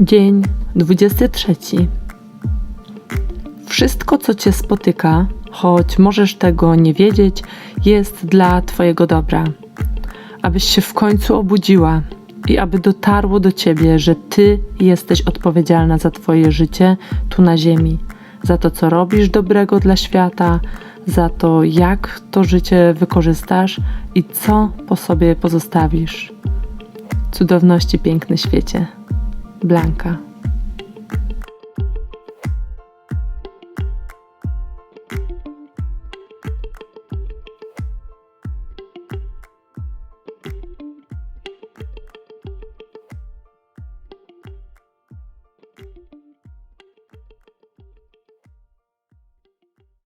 Dzień 23. Wszystko, co cię spotyka, choć możesz tego nie wiedzieć, jest dla Twojego dobra. Abyś się w końcu obudziła i aby dotarło do Ciebie, że Ty jesteś odpowiedzialna za Twoje życie tu na Ziemi, za to, co robisz dobrego dla świata, za to, jak to życie wykorzystasz i co po sobie pozostawisz. Cudowności piękny świecie. Blanka.